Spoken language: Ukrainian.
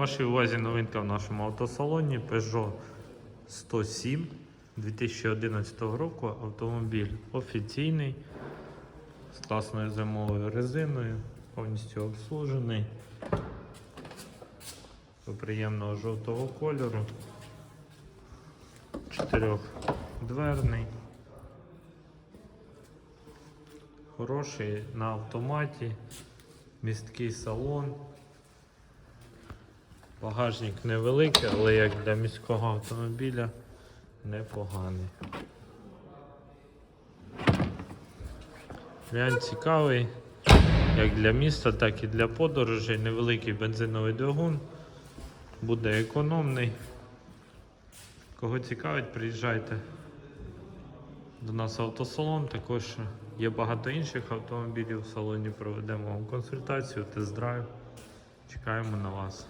Вашій увазі новинка в нашому автосалоні Peugeot 107 2011 року. Автомобіль офіційний з класною зимовою резиною, повністю обслужений. До приємного жовтого кольору. Чотирьохдверний. Хороший на автоматі, місткий салон. Багажник невеликий, але як для міського автомобіля непоганий. Варіант цікавий, як для міста, так і для подорожей. Невеликий бензиновий двигун, буде економний. Кого цікавить, приїжджайте до нас в автосалон. Також є багато інших автомобілів в салоні. Проведемо вам консультацію, тест-драйв. Чекаємо на вас.